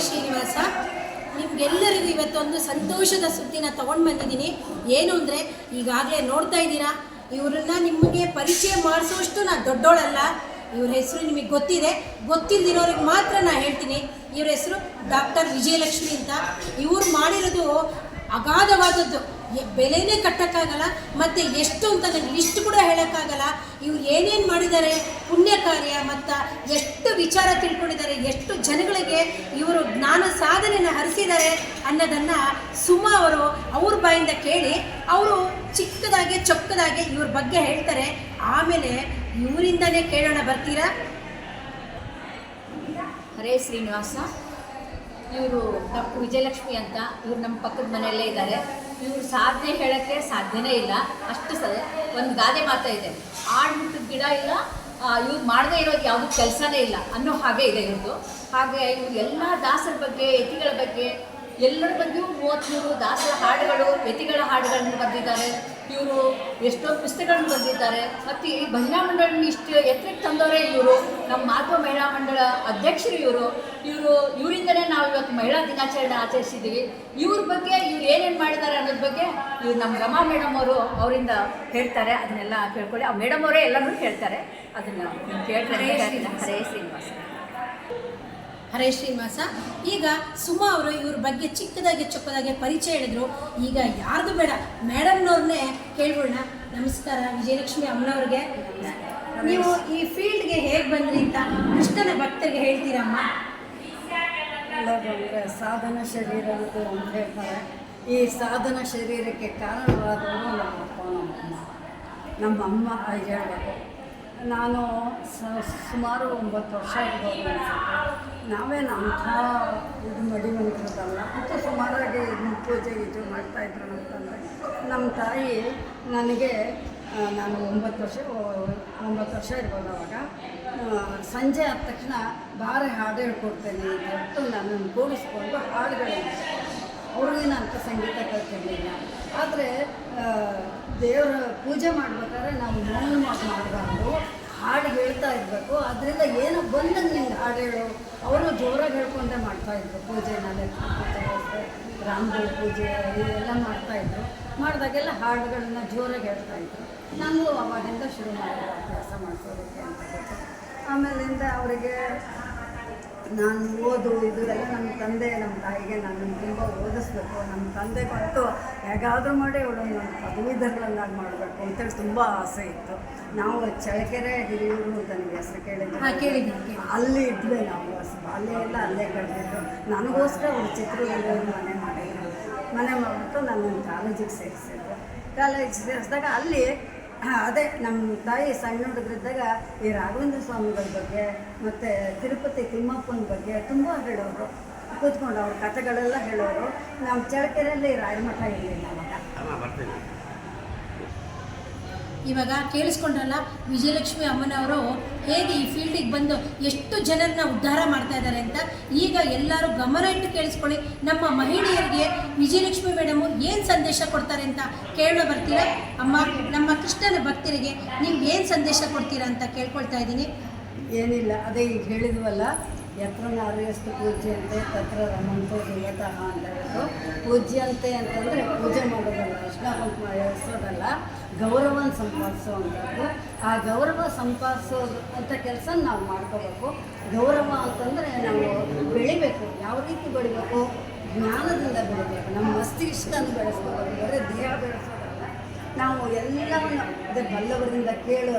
ಶ್ರೀನಿವಾಸ. ನಿಮ್ಗೆಲ್ಲರಿಗೂ ಇವತ್ತೊಂದು ಸಂತೋಷದ ಸುದ್ದಿನ ತಗೊಂಡು ಬಂದಿದ್ದೀನಿ. ಏನು ಅಂದರೆ, ಈಗಾಗಲೇ ನೋಡ್ತಾ ಇದ್ದೀರಾ, ಇವರನ್ನ ನಿಮಗೆ ಪರಿಚಯ ಮಾಡಿಸೋಷ್ಟು ನಾನು ದೊಡ್ಡೋಳಲ್ಲ. ಇವ್ರ ಹೆಸರು ನಿಮಗೆ ಗೊತ್ತಿದೆ. ಗೊತ್ತಿಲ್ದಿರೋರಿಗೆ ಮಾತ್ರ ನಾನು ಹೇಳ್ತೀನಿ. ಇವ್ರ ಹೆಸರು ಡಾಕ್ಟರ್ ವಿಜಯಲಕ್ಷ್ಮಿ ಅಂತ. ಇವ್ರು ಮಾಡಿರೋದು ಅಗಾಧವಾದದ್ದು. ಬೆಲೆನೇ ಕಟ್ಟಕ್ಕಾಗಲ್ಲ, ಮತ್ತು ಎಷ್ಟು ಅಂತ ನನಗೆ ಲಿಸ್ಟ್ ಕೂಡ ಹೇಳೋಕ್ಕಾಗಲ್ಲ. ಇವ್ರು ಏನೇನು ಮಾಡಿದ್ದಾರೆ, ಪುಣ್ಯ ಕಾರ್ಯ, ಮತ್ತು ಎಷ್ಟು ವಿಚಾರ ತಿಳ್ಕೊಂಡಿದ್ದಾರೆ, ಎಷ್ಟು ಜನಗಳಿಗೆ ಇವರು ಜ್ಞಾನ ಸಾಧನೆಯನ್ನು ಹರಿಸಿದ್ದಾರೆ ಅನ್ನೋದನ್ನು ಸುಮಾ ಅವರು ಅವ್ರ ಬಾಯಿಂದ ಕೇಳಿ, ಅವರು ಚಿಕ್ಕದಾಗೆ ಚೊಕ್ಕದಾಗೆ ಇವ್ರ ಬಗ್ಗೆ ಹೇಳ್ತಾರೆ. ಆಮೇಲೆ ಇವರಿಂದಲೇ ಕೇಳೋಣ, ಬರ್ತೀರಾ? ಹರೇ ಶ್ರೀನಿವಾಸ. ಇವರು ಡಾಕ್ಟರ್ ವಿಜಯಲಕ್ಷ್ಮಿ ಅಂತ ಇವ್ರು ನಮ್ಮ ಪಕ್ಕದ ಮನೆಯಲ್ಲೇ ಇದ್ದಾರೆ ಇವರು ಸಾಧನೆ ಹೇಳೋಕ್ಕೆ ಸಾಧ್ಯನೇ ಇಲ್ಲ. ಅಷ್ಟು ಸ ಒಂದು ಗಾದೆ ಮಾತ್ರ ಇದೆ. ಆಡ್ಬಿಟ್ಟು ಗಿಡ ಇಲ್ಲ ಇವ್ರು ಮಾಡದೇ ಇರೋದು ಯಾವುದೂ ಕೆಲಸನೇ ಇಲ್ಲ ಅನ್ನೋ ಹಾಗೆ ಇದೆ ಇವ್ರದ್ದು ಹಾಗೆ ಇವರು ಎಲ್ಲ ದಾಸರ ಬಗ್ಗೆ, ಯತಿಗಳ ಬಗ್ಗೆ, ಎಲ್ಲರ ಬಗ್ಗೆಯೂ ಮೂವತ್ತ್ಮೂರು ದಾಸರ ಹಾಡುಗಳು, ಯತಿಗಳ ಹಾಡುಗಳನ್ನು ಬರೆದಿದ್ದಾರೆ. ಇವರು ಎಷ್ಟೋ ಪುಸ್ತಕಗಳನ್ನು ಬರೆದಿದ್ದಾರೆ. ಮತ್ತು ಈ ಮಹಿಳಾ ಮಂಡಳನ ಇಷ್ಟು ಎತ್ತರಕ್ಕೆ ತಂದವರೇ ಇವರು. ನಮ್ಮ ಮಾಧವ ಮಹಿಳಾ ಮಂಡಳ ಅಧ್ಯಕ್ಷರು ಇವರು. ಇವರು ಇವರಿಂದಲೇ ನಾವು ಇವತ್ತು ಮಹಿಳಾ ದಿನಾಚರಣೆ ಆಚರಿಸಿದ್ದೀವಿ. ಇವ್ರ ಬಗ್ಗೆ ಇವ್ರು ಏನೇನು ಮಾಡಿದ್ದಾರೆ ಅನ್ನೋದ್ರ ಬಗ್ಗೆ ಇವ್ರು ನಮ್ಮ ರಮಾ ಮೇಡಮ್ ಅವರು ಅವರಿಂದ ಹೇಳ್ತಾರೆ. ಅದನ್ನೆಲ್ಲ ಕೇಳ್ಕೊಳ್ಳಿ. ಆ ಮೇಡಮ್ ಅವರೇ ಎಲ್ಲರೂ ಹೇಳ್ತಾರೆ. ಅದನ್ನು ಕೇಳ್ತಾರೆ ಹರೇ ಶ್ರೀನಿವಾಸ. ಹರೇ ಶ್ರೀನಿವಾಸ. ಈಗ ಸುಮಾ ಅವರು ಇವ್ರ ಬಗ್ಗೆ ಚಿಕ್ಕದಾಗಿ ಚೊಕ್ಕದಾಗೆ ಪರಿಚಯ ಹೇಳಿದ್ರು. ಈಗ ಯಾರ್ದು ಬೇಡ, ಮೇಡಮ್ನವ್ರನ್ನೇ ಕೇಳ್ಬೋಣ. ನಮಸ್ಕಾರ, ವಿಜಯಲಕ್ಷ್ಮಿ ಅಮ್ಮನವ್ರಿಗೆ. ನೀವು ಈ ಫೀಲ್ಡ್ಗೆ ಹೇಗೆ ಬಂದ್ರಿ ಅಂತ ಕೃಷ್ಣನ ಭಕ್ತರಿಗೆ ಹೇಳ್ತೀರಮ್ಮ ಸಾಧನ ಶರೀರ ಅಂತ ಹೇಳ್ತಾರೆ. ಈ ಸಾಧನ ಶರೀರಕ್ಕೆ ಕಾರಣವಾದವರು ನಮ್ಮ ಅಪ್ಪ, ನಮ್ಮ ಅಮ್ಮ. ಹೇಳಬೇಕು. ನಾನು ಸುಮಾರು ಒಂಬತ್ತು ವರ್ಷ ಇರ್ಬೋದು ನಾವೇನು ಅಂಥ ಇದು ಮಡಿಮಂತ್ರದಲ್ಲ ಮತ್ತು ಸುಮಾರಾಗಿ ಪೂಜೆ ಇದು ಮಾಡ್ತಾಯಿದ್ರು ಅಂತಂದರೆ ತಂದೆ. ನಮ್ಮ ತಾಯಿ ನನಗೆ ನಾನು ಒಂಬತ್ತು ವರ್ಷ ಒಂಬತ್ತು ವರ್ಷ ಇರ್ಬೋದು ಅವಾಗ. ಸಂಜೆ ಆದ ತಕ್ಷಣ ಭಾರಿ ಹಾಡು ಹೇಳ್ಕೊಡ್ತೇನೆ ಅಂತ ನನ್ನನ್ನು ಕೂಡಿಸ್ಕೊಂಡು ಅವ್ರಿಗೆ ಅಂತ ಸಂಗೀತ ಕಲ್ತಿರಲಿಲ್ಲ ಆದರೆ ದೇವರ ಪೂಜೆ ಮಾಡ್ಬೇಕಾದ್ರೆ ನಾವು ಮೌನ ಮಾತು ಮಾಡಬಾರ್ದು. ಹಾಡು ಹೇಳ್ತಾ ಇರಬೇಕು. ಅದರಿಂದ ಏನೋ ಬಂದಂಗೆ ನಿಂಗೆ ಹಾಡು ಹೇಳು. ಅವರು ಜೋರಾಗಿ ಹೇಳ್ಕೊಂಡೇ ಮಾಡ್ತಾಯಿದ್ರು ಪೂಜೆ ರಾಮದೇವ್ ಪೂಜೆ ಇದೆಲ್ಲ ಮಾಡ್ತಾಯಿದ್ರು ಮಾಡಿದಾಗೆಲ್ಲ ಹಾಡುಗಳನ್ನ ಜೋರಾಗಿ ಹೇಳ್ತಾಯಿದ್ರು ನಾನು ಅವಾಗಿಂದ ಶುರು ಮಾಡಿದ್ರು ಅಭ್ಯಾಸ ಮಾಡ್ಕೋಬೇಕು ಅಂತ ಆಮೇಲಿಂದ ಅವರಿಗೆ ನಾನು ಓದು ಇದು ಎಲ್ಲ ನಮ್ಮ ತಂದೆ ನಮ್ಮ ತಾಯಿಗೆ ನಾನು ತುಂಬ ಓದಿಸ್ಬೇಕು. ನಮ್ಮ ತಂದೆ ಕೊಟ್ಟು ಹೇಗಾದರೂ ಮಾಡಿ ಅವಳು ಪದವೀಧರಳನ್ನಾಗಿ ಮಾಡಬೇಕು ಅಂತೇಳಿ ತುಂಬ ಆಸೆ ಇತ್ತು. ನಾವು ಚಳ್ಳಕೆರೆ ಹಿರಿಯೂರು ಅಂತ ನನಗೆ ಹೆಸರು ಕೇಳಿದ್ದೆ ಕೇಳಿದ್ದೀನಿ ಅಲ್ಲಿ ಇದ್ವಿ ನಾವು. ಅಲ್ಲಿ ಎಲ್ಲ ಅಲ್ಲೇ ಕಳೆದಿದ್ದು ನನಗೋಸ್ಕರ ಅವ್ರು ಚಿತ್ರದುರ್ಗ ಮನೆ ಮಾಡಿದ್ರು. ಮನೆ ಮಾಡಿಬಿಟ್ಟು ನನ್ನನ್ನು ಕಾಲೇಜಿಗೆ ಸೇರಿಸಿದ್ರು. ಕಾಲೇಜಿಗೆ ಸೇರಿಸಿದಾಗ ಅಲ್ಲಿ ಅದೇ ನಮ್ಮ ತಾಯಿ ಸಣ್ಣ ಹುಡುಗರಿದ್ದಾಗ ಈ ರಾಘವೇಂದ್ರ ಸ್ವಾಮಿಗಳ ಬಗ್ಗೆ ಮತ್ತು ತಿರುಪತಿ ತಿಮ್ಮಪ್ಪನ ಬಗ್ಗೆ ತುಂಬ ಹೇಳೋರು. ಕೂತ್ಕೊಂಡು ಅವ್ರ ಕಥೆಗಳೆಲ್ಲ ಹೇಳೋರು. ನಮ್ಮ ಚಳಕೆರೆಯಲ್ಲಿ ರಾಜಮಠ ಇರಲಿಲ್ಲ ಅವಾಗ. ಇವಾಗ ಕೇಳಿಸ್ಕೊಂಡ್ರಲ್ಲ ವಿಜಯಲಕ್ಷ್ಮಿ ಅಮ್ಮನವರು ಹೇಗೆ ಈ ಫೀಲ್ಡಿಗೆ ಬಂದು ಎಷ್ಟು ಜನರನ್ನ ಉದ್ಧಾರ ಮಾಡ್ತಾ ಇದ್ದಾರೆ ಅಂತ? ಈಗ ಎಲ್ಲರೂ ಗಮನ ಇಟ್ಟು ಕೇಳಿಸ್ಕೊಳ್ಳಿ. ನಮ್ಮ ಮಹಿಳೆಯರಿಗೆ ವಿಜಯಲಕ್ಷ್ಮಿ ಮೇಡಮು ಏನು ಸಂದೇಶ ಕೊಡ್ತಾರೆ ಅಂತ ಕೇಳೋ ಬರ್ತೀರಾ? ಅಮ್ಮ, ನಮ್ಮ ಕೃಷ್ಣನ ಭಕ್ತರಿಗೆ ನೀವು ಏನು ಸಂದೇಶ ಕೊಡ್ತೀರಾ ಅಂತ ಕೇಳ್ಕೊಳ್ತಾ ಇದ್ದೀನಿ. ಏನಿಲ್ಲ, ಅದೇ ಈಗ ಹೇಳಿದ್ವಲ್ಲ ಯತ್ರ ನಾರ್ಯಸ್ತು ಪೂಜ್ಯಂತೆ ತತ್ರ ರಮಂತೋ ದೇವತಃ ಅಂತ ಹೇಳ್ಬಿಟ್ಟು ಪೂಜ್ಯಂತೆ ಅಂತಂದರೆ ಪೂಜೆ ಮಾಡೋದಲ್ಲ ಕುಂಕುಮ ಎಳ್ಸೋದಲ್ಲ ಗೌರವನ ಸಂಪಾದಿಸುವಂಥದ್ದು ಆ ಗೌರವ ಸಂಪಾದಿಸೋದು ಅಂತ ಕೆಲಸ ನಾವು ಮಾಡ್ಕೋಬೇಕು. ಗೌರವ ಅಂತಂದರೆ ನಾವು ಬೆಳಿಬೇಕು, ಯಾವ ರೀತಿ ಬೆಳಿಬೇಕು? ಜ್ಞಾನದಿಂದ ಬೆಳಿಬೇಕು. ನಮ್ಮ ಮಸ್ತಿಷ್ಕನ ಬೆಳೆಸ್ಕೋಬೇಕು, ಬರೀ ದೇಹ ಬೆಳೆಸೋದಲ್ಲ ನಾವು ಎಲ್ಲವನ್ನು ಅದೇ ಬಲ್ಲವರಿಂದ ಕೇಳೋ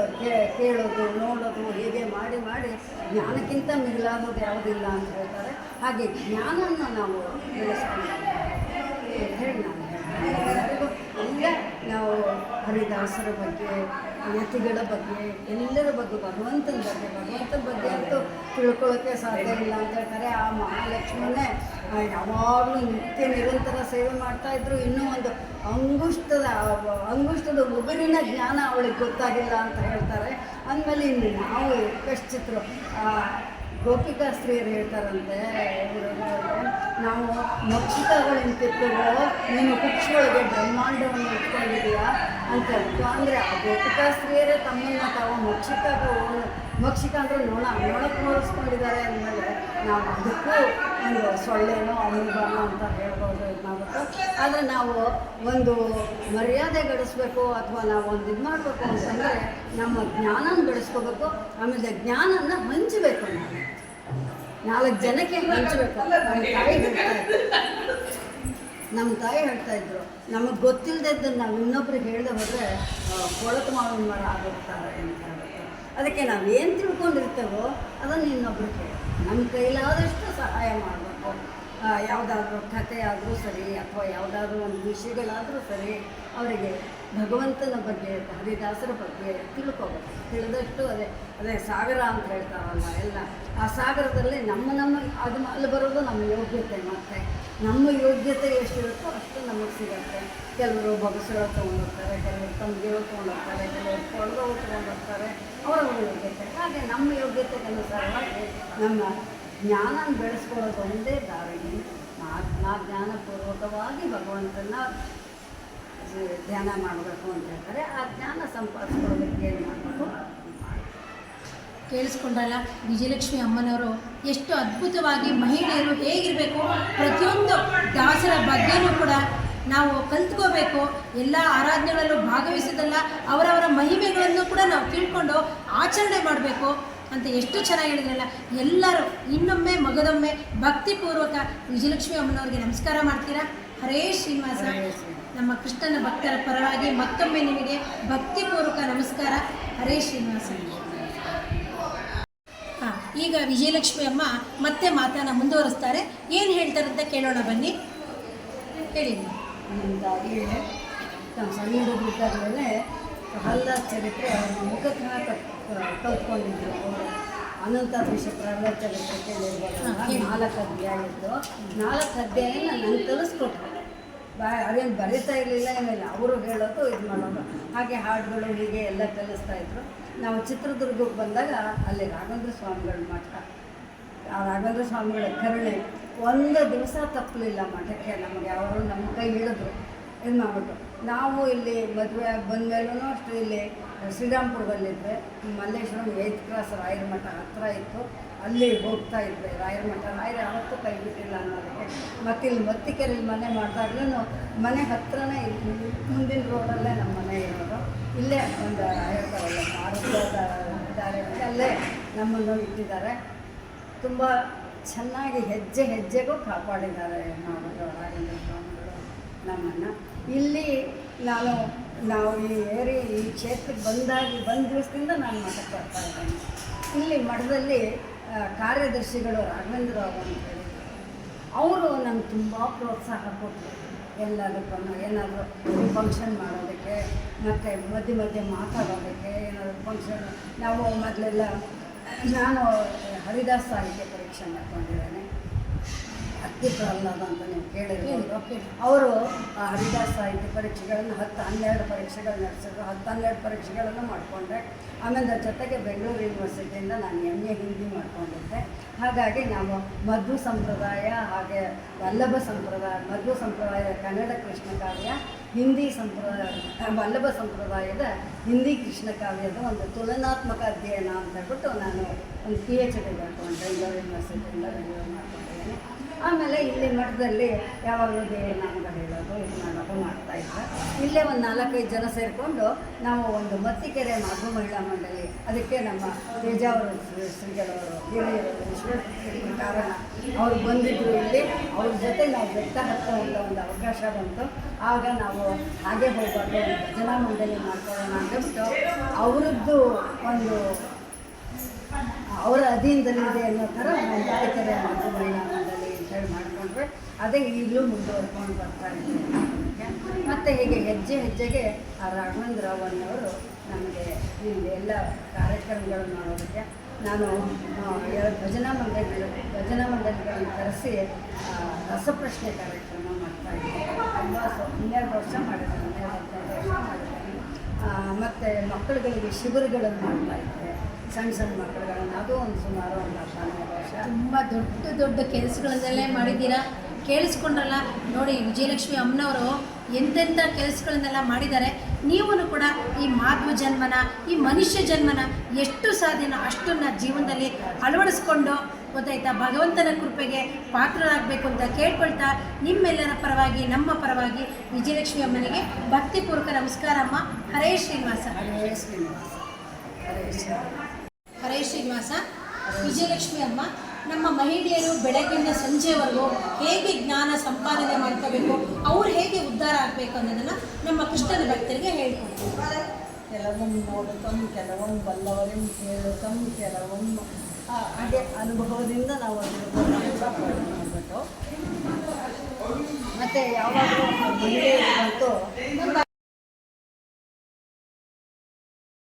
ಕೇಳೋದು, ನೋಡೋದು, ಹೇಗೆ ಮಾಡಿ ಮಾಡಿ ಜ್ಞಾನಕ್ಕಿಂತ ಮಿಗಿಲಾಗೋದು ಯಾವುದಿಲ್ಲ ಅಂತ ಹೇಳ್ತಾರೆ. ಹಾಗೆ ಜ್ಞಾನವನ್ನು ನಾವು ಹೇಳಿ ನಾನು ಎಲ್ಲ ನಾವು ಹರಿದಾಸರ ಬಗ್ಗೆ ಯತಿಗಳ ಬಗ್ಗೆ ಎಲ್ಲರ ಬಗ್ಗೆ ಭಗವಂತನ ಬಗ್ಗೆ ಭಗವಂತನ ಬಗ್ಗೆ ಅಂತೂ ತಿಳ್ಕೊಳ್ಳೋಕ್ಕೆ ಸಾಧ್ಯ ಇಲ್ಲ ಅಂತ ಹೇಳ್ತಾರೆ. ಆ ಮಹಾಲಕ್ಷ್ಮನೇ ಆ, ಯಾವಾಗಲೂ ನಿತ್ಯ ನಿರಂತರ ಸೇವೆ ಮಾಡ್ತಾ ಇದ್ರು. ಇನ್ನೂ ಒಂದು ಅಂಗುಷ್ಟದ ಅಂಗುಷ್ಟದ ಉಗುರಿನ ಜ್ಞಾನ ಅವಳಿಗೆ ಗೊತ್ತಾಗಿಲ್ಲ ಅಂತ ಹೇಳ್ತಾರೆ. ಅಂದಮೇಲೆ ಇನ್ನು ನಾವು ಕಶ್ಚಿತ್ರು ಗೋಪಿಕಾ ಸ್ತ್ರೀಯರು ಹೇಳ್ತಾರಂತೆ, ನಾವು ಮಕ್ಷಿಕಗಳು ನಿಂತಿರ್ತೀವೋ ನೀನು ಕುಕ್ಷಿಯೊಳಗೆ ಬ್ರಹ್ಮಾಂಡವನ್ನು ಇಟ್ಕೊಂಡಿದೀಯಾ ಅಂತ ಹೇಳ್ತು ಅಂದರೆ ಆ ಗೋಪಿಕಾ ಸ್ತ್ರೀಯರೇ ತಮ್ಮನ್ನ ತಾವು ಮಕ್ಷಿಕ ಮಕ್ಷಿಕ ಅಂದರೆ ನೋಣ, ನೋಣಕ್ಕೆ ಹೋಲಿಸ್ಕೊಂಡಿದ್ದಾರೆ ಅಂದಮೇಲೆ ನಾವು ಅದಕ್ಕೂ ಒಂದು ಸೊಳ್ಳೆನೋ ಅನುಭವ ಅಂತ ಹೇಳ್ಬೋದು ಇದಾಗುತ್ತೆ ಆದರೆ ನಾವು ಒಂದು ಮರ್ಯಾದೆ ಗಳಿಸ್ಬೇಕು ಅಥವಾ ನಾವು ಒಂದು ಇದು ಮಾಡಬೇಕು ಅಂತಂದರೆ ನಮ್ಮ ಜ್ಞಾನನ ಗಳಿಸ್ಕೋಬೇಕು, ಆಮೇಲೆ ಜ್ಞಾನನ ಹಂಚಬೇಕು ನಾವು. ನಾಲ್ಕು ಜನಕ್ಕೆ ಹಂಚಬೇಕು ನಮ್ಮ ತಾಯಿ ಹೇಳ್ತಾ ಇದ್ರು. ನಮಗೆ ಗೊತ್ತಿಲ್ಲದದ್ದನ್ನು ನಾವು ಇನ್ನೊಬ್ರಿಗೆ ಹೇಳ್ದೆ ಹೋದರೆ ಕೊಳತು ಮಾವಿನ ಮರ ಆಗುತ್ತಾರೆ ಅಂತ ಅದಕ್ಕೆ ನಾವು ಏನು ತಿಳ್ಕೊಂಡಿರ್ತೇವೋ ಅದನ್ನು ಇನ್ನೊಬ್ರಿಗೆ ಹೇಳಿ ನಮ್ಮ ಕೈಲಾದಷ್ಟು ಸಹಾಯ ಮಾಡಬೇಕು. ಯಾವುದಾದ್ರೂ ಕಥೆ ಆದರೂ ಸರಿ ಅಥವಾ ಯಾವುದಾದ್ರೂ ಒಂದು ವಿಷಯಗಳಾದರೂ ಸರಿ, ಅವರಿಗೆ ಭಗವಂತನ ಬಗ್ಗೆ, ಹರಿದಾಸರ ಬಗ್ಗೆ ತಿಳ್ಕೊಬೇಕು. ತಿಳಿದಷ್ಟು ಅದೇ ಅದೇ ಸಾಗರ ಅಂತ ಹೇಳ್ತಾರಲ್ಲ ಎಲ್ಲ. ಆ ಸಾಗರದಲ್ಲಿ ನಮ್ಮ ನಮ್ಮ, ಅದು ಅಲ್ಲಿ ಬರೋದು ನಮ್ಮ ಯೋಗ್ಯತೆ ಮತ್ತೆ ನಮ್ಮ ಯೋಗ್ಯತೆ ಎಷ್ಟಿರುತ್ತೋ ಅಷ್ಟು ನಮಗೆ ಸಿಗುತ್ತೆ. ಕೆಲವರು ಬಗಸರ ತೊಗೊಂಡೋಗ್ತಾರೆ ಕೆಲವರು ತಮ್ಗೆಗಳು ತೊಗೊಂಡೋಗ್ತಾರೆ ಕೆಲವರು ಕೊಳಗಳು ತೊಗೊಂಡೋಗ್ತಾರೆ ಅವರವರ ಯೋಗ್ಯತೆ. ಹಾಗೆ ನಮ್ಮ ಯೋಗ್ಯತೆಗೆ ಅನುಸಾರವಾಗಿ ನಮ್ಮ ಜ್ಞಾನ ಬೆಳೆಸ್ಕೊಳ್ಳೋದು ಒಂದೇ ದಾರಿ. ನಾ ಜ್ಞಾನಪೂರ್ವಕವಾಗಿ ಭಗವಂತನ ಧ್ಯಾನ ಮಾಡಬೇಕು ಅಂತ ಹೇಳ್ತಾರೆ. ಆ ಜ್ಞಾನ ಸಂಪಾದಿಸ್ಕೊಳ್ಬೇಕು ಏನು ಮಾಡಬೇಕು? ಕೇಳಿಸ್ಕೊಂಡ್ರಲ್ಲ ವಿಜಯಲಕ್ಷ್ಮಿ ಅಮ್ಮನವರು ಎಷ್ಟು ಅದ್ಭುತವಾಗಿ ಮಹಿಳೆಯರು ಹೇಗಿರಬೇಕು ಪ್ರತಿಯೊಂದು ದಾಸರ ಬಗ್ಗೆನೂ ಕೂಡ ನಾವು ಕಲ್ತ್ಕೋಬೇಕು. ಎಲ್ಲ ಆರಾಧನೆಗಳಲ್ಲೂ ಭಾಗವಹಿಸೋದಲ್ಲ ಅವರವರ ಮಹಿಮೆಗಳನ್ನು ಕೂಡ ನಾವು ತಿಳ್ಕೊಂಡು ಆಚರಣೆ ಮಾಡಬೇಕು ಅಂತ ಎಷ್ಟು ಚೆನ್ನಾಗಿ ಹೇಳಿದ್ರಲ್ಲ. ಎಲ್ಲರೂ ಇನ್ನೊಮ್ಮೆ ಮಗದೊಮ್ಮೆ ಭಕ್ತಿಪೂರ್ವಕ ವಿಜಯಲಕ್ಷ್ಮಿ ಅಮ್ಮನವ್ರಿಗೆ ನಮಸ್ಕಾರ ಮಾಡ್ತೀರಾ? ಹರೇ ಶ್ರೀನಿವಾಸ. ಹರೇ ಶ್ರೀನಿವಾಸ. ನಮ್ಮ ಕೃಷ್ಣನ ಭಕ್ತರ ಪರವಾಗಿ ಮತ್ತೊಮ್ಮೆ ನಿಮಗೆ ಭಕ್ತಿಪೂರ್ವಕ ನಮಸ್ಕಾರ. ಹರೇ ಶ್ರೀನಿವಾಸ. ಹಾಂ ಈಗ ವಿಜಯಲಕ್ಷ್ಮಿ ಅಮ್ಮ ಮತ್ತೆ ಮಾತನ್ನ ಮುಂದುವರಿಸ್ತಾರೆ. ಏನು ಹೇಳ್ತಾರೆ ಅಂತ ಕೇಳೋಣ ಬನ್ನಿ. ಹೇಳಿ. ನಮ್ಮ ಸಣ್ಣ ಹುಡುಗರಿದ್ದಾಗಲೇ ಹಲ್ಲ ಚರಿತ್ರೆ ಅವ್ರ ಮುಖತಃ ಕಲ್ತ್ಕೊಂಡಿದ್ರು ದೇಶ ಪ್ರಹ್ಲಾದ ಚರಿತ್ರೆ ಕೇಳಿರ್ಬೋದು. ನಾಲ್ಕು ಅಧ್ಯಾಯ ಇದ್ದು ನಾಲ್ಕು ಅಧ್ಯಾಯನ ನನಗೆ ಕಲಿಸ್ಕೊಟ್ರು ಅವ್ರೇನು ಬರೀತಾ ಇರಲಿಲ್ಲ, ಏನಿಲ್ಲ, ಅವರು ಹೇಳೋದು ಇದು ಮಾಡೋದು. ಹಾಗೆ ಹಾಡುಗಳು ಹೀಗೆ ಎಲ್ಲ ಕಲಿಸ್ತಾ ಇದ್ರು. ನಾವು ಚಿತ್ರದುರ್ಗಕ್ಕೆ ಬಂದಾಗ ಅಲ್ಲಿ ರಾಘವೇಂದ್ರ ಸ್ವಾಮಿಗಳ ಮಠ ಆ ರಾಘವೇಂದ್ರ ಸ್ವಾಮಿಗಳ ಕರುಣೆ, ಒಂದು ದಿವಸ ತಪ್ಪಲಿಲ್ಲ ಮಠಕ್ಕೆ ನಮಗೆ, ಅವರು ನಮ್ಮ ಕೈ ಹಿಡಿದ್ರು. ಇದು ಮಾಡ್ಬಿಟ್ಟು ನಾವು ಇಲ್ಲಿ ಮದುವೆ ಬಂದಮೇಲೂ ಅಷ್ಟು ಇಲ್ಲಿ ಶ್ರೀರಾಮ್ಪುರದಲ್ಲಿದ್ದೆ ಮಲ್ಲೇಶ್ವರಂ ಏತ್ ಕ್ರಾಸ್ ರಾಯರ ಮಠ ಹತ್ತಿರ ಇತ್ತು. ಅಲ್ಲಿ ಹೋಗ್ತಾ ಇದ್ದೆ. ರಾಯರ ಮಠ. ರಾಯರ ಯಾವತ್ತೂ ಕೈ ಬಿಟ್ಟಿಲ್ಲ ಅನ್ನೋದಕ್ಕೆ. ಮತ್ತು ಇಲ್ಲಿ ಮತ್ತಿಕೆರೆಯಲ್ಲಿ ಮನೆ ಮಾಡಿದಾಗ್ಲೂ ಮನೆ ಹತ್ರನೇ ಇಲ್ಲಿ ಮುಂದಿನ ರೋಡಲ್ಲೇ ನಮ್ಮ ಮನೆ ಇರೋದು. ಇಲ್ಲೇ ಒಂದು ಹೇಳ್ತಾರಲ್ಲ ಇದ್ದಾರೆ ಅಂತ ಅಲ್ಲೇ ನಮ್ಮನ್ನು ಇಟ್ಟಿದ್ದಾರೆ. ತುಂಬ ಚೆನ್ನಾಗಿ ಹೆಜ್ಜೆ ಹೆಜ್ಜೆಗೂ ಕಾಪಾಡಿದ್ದಾರೆ ನಾವು ಸ್ವಾಮಿಗಳು, ನಮ್ಮನ್ನು. ಇಲ್ಲಿ ನಾನು, ನಾವು ಈ ಏರಿ, ಈ ಕ್ಷೇತ್ರಕ್ಕೆ ಬಂದಾಗಿ, ಬಂದ ದಿವಸದಿಂದ ನಾನು ಮಠಕ್ಕೆ ಬರ್ತಾ ಇದ್ದೇನೆ. ಇಲ್ಲಿ ಮಠದಲ್ಲಿ ಕಾರ್ಯದರ್ಶಿಗಳು ರಾಘವೇಂದ್ರ ಅವರು ಅಂತ ಅವರು ನಂಗೆ ತುಂಬ ಪ್ರೋತ್ಸಾಹ ಕೊಟ್ಟರು ಎಲ್ಲದಕ್ಕೂ ಏನಾದರೂ ಫಂಕ್ಷನ್ ಮಾಡೋದಕ್ಕೆ, ಮತ್ತು ಮಧ್ಯೆ ಮಧ್ಯೆ ಮಾತಾಡೋದಕ್ಕೆ ಏನಾದರೂ ಫಂಕ್ಷನ್ ನಾವು ಮೊದಲೆಲ್ಲ, ನಾನು ಹರಿದಾಸ್ ಸಾಹಿತ್ಯ ಪರೀಕ್ಷೆ ಮಾಡ್ಕೊಂಡಿದ್ದೇನೆ. ಅತ್ತಿ ಪ್ರಹ್ಲಾದ ಅಂತ ನೀವು ಕೇಳಿರ್ಬೋದು ಅವರು ಆ ಹರಿದಾಸ್ ಸಾಹಿತ್ಯ ಪರೀಕ್ಷೆಗಳನ್ನು ಹತ್ತು ಹನ್ನೆರಡು ಪರೀಕ್ಷೆಗಳು ನಡೆಸಿದ್ರು. ಹತ್ತು ಹನ್ನೆರಡು ಪರೀಕ್ಷೆಗಳನ್ನು ಮಾಡಿಕೊಂಡೆ ಆಮೇಲೆ ಜೊತೆಗೆ ಬೆಂಗಳೂರು ಯೂನಿವರ್ಸಿಟಿಯಿಂದ ನಾನು ಎಂ ಎ ಹಿಂದಿ ಮಾಡಿಕೊಂಡಿದ್ದೆ. ಹಾಗಾಗಿ ನಾವು ಮಧು ಸಂಪ್ರದಾಯ ಹಾಗೆ ವಲ್ಲಭ ಸಂಪ್ರದಾಯ ಮಧು ಸಂಪ್ರದಾಯದ ಕನ್ನಡ ಕೃಷ್ಣ ಕಾವ್ಯ ಹಿಂದಿ ಸಂಪ್ರದಾಯ ವಲ್ಲಭ ಸಂಪ್ರದಾಯದ ಹಿಂದಿ ಕೃಷ್ಣ ಕಾವ್ಯದ ಒಂದು ತುಲನಾತ್ಮಕ ಅಧ್ಯಯನ ಅಂತ ಹೇಳ್ಬಿಟ್ಟು ನಾನು ಒಂದು ಪಿ ಎಚ್ ಡಿ ಮಾಡ್ಕೊಂಡೆ. ಬೆಂಗಳೂರು ಯೂನಿವರ್ಸಿಟಿಯಿಂದ ಬೆಂಗಳೂರು ಮಾಡ್ಕೊಂಡಿದ್ದೇನೆ. ಆಮೇಲೆ ಇಲ್ಲಿ ಮಠದಲ್ಲಿ ಯಾವಾಗಲೂ ದೇವಿ ನಾಮಗಳು ಹೇಳೋದು, ಇದು ಮಾಡೋದು ಮಾಡ್ತಾ ಇದ್ದೆ. ಇಲ್ಲೇ ಒಂದು ನಾಲ್ಕೈದು ಜನ ಸೇರಿಕೊಂಡು ನಾವು ಒಂದು ಮತ್ತಿಕೆರೆ ಮಾಧು ಮಹಿಳಾ ಮಂಡಳಿ, ಅದಕ್ಕೆ ನಮ್ಮ ತೇಜಾವರು ಶ್ರೀ- ಶ್ರೀಗಳವರು ಹಿರಿಯರು ಕಾರಣ. ಅವ್ರು ಬಂದಿದ್ದರು ಇಲ್ಲಿ, ಅವ್ರ ಜೊತೆ ನಾವು ಬೆಟ್ಟ ಹತ್ತುವಂಥ ಒಂದು ಅವಕಾಶ ಬಂತು. ಆಗ ನಾವು ಹಾಗೆ ಹೋಗ್ಬಾರ್ದು ಭಜನಾ ಮಂಡಳಿ ಮಾಡ್ಕೊಳ್ಳೋಣ ಅಂತಬಿಟ್ಟು ಅವರದ್ದು ಒಂದು, ಅವರ ಅಧೀನದಲ್ಲಿದೆ ಅನ್ನೋ ಥರ ಮತ್ತಿಕೆರೆ ಮಾಧು ಮಹಿಳಾ ಮಂಡಳಿ ಅಂತ ಹೇಳಿ ಮಾಡಿಕೊಂಡ್ರೆ ಅದೇ ಈಗಲೂ ಮುಂದುವರ್ಕೊಂಡು ಬರ್ತಾ ಇದ್ದೀನಿ ಮತ್ತು ಹೀಗೆ ಹೆಜ್ಜೆ ಹೆಜ್ಜೆಗೆ ಆ ರಾಘವೇಂದ್ರ ರಾವಣ್ಣವರು ನಮಗೆ ಇಲ್ಲಿ ಎಲ್ಲ ಕಾರ್ಯಕ್ರಮಗಳನ್ನು ಮಾಡೋದಕ್ಕೆ ನಾನು ಭಜನಾ ಮಂಡಳಿಗಳು ಭಜನಾ ಮಂಡಳಿಗಳನ್ನು ಕರೆಸಿ ರಸಪ್ರಶ್ನೆ ಕಾರ್ಯಕ್ರಮ ಮಾಡ್ತಾ ಇದ್ದೀನಿ. ತುಂಬ ಹನ್ನೆರಡು ವರ್ಷ ಮಾಡಿದ್ದೀನಿ ಹನ್ನೆರಡು ವರ್ಷ ಮಾಡಿದ್ದೀನಿ ಮತ್ತು ಮಕ್ಕಳುಗಳಿಗೆ ಶಿಬಿರಗಳನ್ನು ಮಾಡ್ತಾ ಇದ್ದೆ ಸಣ್ಣ ಸಣ್ಣ ಮಕ್ಕಳುಗಳನ್ನ, ಅದು ಒಂದು ಸುಮಾರು ಒಂದು ಲಕ್ಷ ವರ್ಷ ತುಂಬ ದೊಡ್ಡ ದೊಡ್ಡ ಕೆಲಸಗಳನ್ನೆಲ್ಲೇ ಮಾಡಿದ್ದೀರಾ? ಕೇಳಿಸ್ಕೊಂಡ್ರಲ್ಲ? ನೋಡಿ, ವಿಜಯಲಕ್ಷ್ಮಿ ಅಮ್ಮನವರು ಎಂತೆಂಥ ಕೆಲಸಗಳನ್ನೆಲ್ಲ ಮಾಡಿದ್ದಾರೆ. ನೀವು ಕೂಡ ಈ ಮಾಧ್ವ ಜನ್ಮನ, ಈ ಮನುಷ್ಯ ಜನ್ಮನ ಎಷ್ಟು ಸಾಧ್ಯನೋ ಅಷ್ಟನ್ನ ಜೀವನದಲ್ಲಿ ಅಳವಡಿಸ್ಕೊಂಡು, ಗೊತ್ತಾಯ್ತಾ? ಭಗವಂತನ ಕೃಪೆಗೆ ಪಾತ್ರರಾಗಬೇಕು ಅಂತ ಕೇಳ್ಕೊಳ್ತಾ, ನಿಮ್ಮೆಲ್ಲರ ಪರವಾಗಿ, ನಮ್ಮ ಪರವಾಗಿ ವಿಜಯಲಕ್ಷ್ಮಿ ಅಮ್ಮನಿಗೆ ಭಕ್ತಿಪೂರ್ವಕ ನಮಸ್ಕಾರ ಅಮ್ಮ. ಹರೇ ಶ್ರೀನಿವಾಸ. ಹರೇ ಶ್ರೀನಿವಾಸ. ಹರೇ ಶ್ರೀನಿವಾಸ ಹರೇ ಶ್ರೀನಿವಾಸ ವಿಜಯಲಕ್ಷ್ಮಿ ಅಮ್ಮ ನಮ್ಮ ಮಹಿಳೆಯರು ಬೆಳಗ್ಗಿಂದ ಸಂಜೆವರೆಗೂ ಹೇಗೆ ಜ್ಞಾನ ಸಂಪಾದನೆ ಮಾಡ್ಕೋಬೇಕು, ಅವ್ರು ಹೇಗೆ ಉದ್ಧಾರ ಆಗಬೇಕು ಅನ್ನೋದನ್ನು ನಮ್ಮ ಕೃಷ್ಣನ ಭಕ್ತರಿಗೆ ಹೇಳ್ಕೊಡ್ತೀವಿ. ಕೆಲವೊಮ್ಮೆ ಹಾಗೆ ಅನುಭವದಿಂದ ನಾವು ಅದನ್ನು ಮತ್ತೆ ಯಾವಾಗಲೂ ಮಹಿಳೆಯರಿಗಂತೂ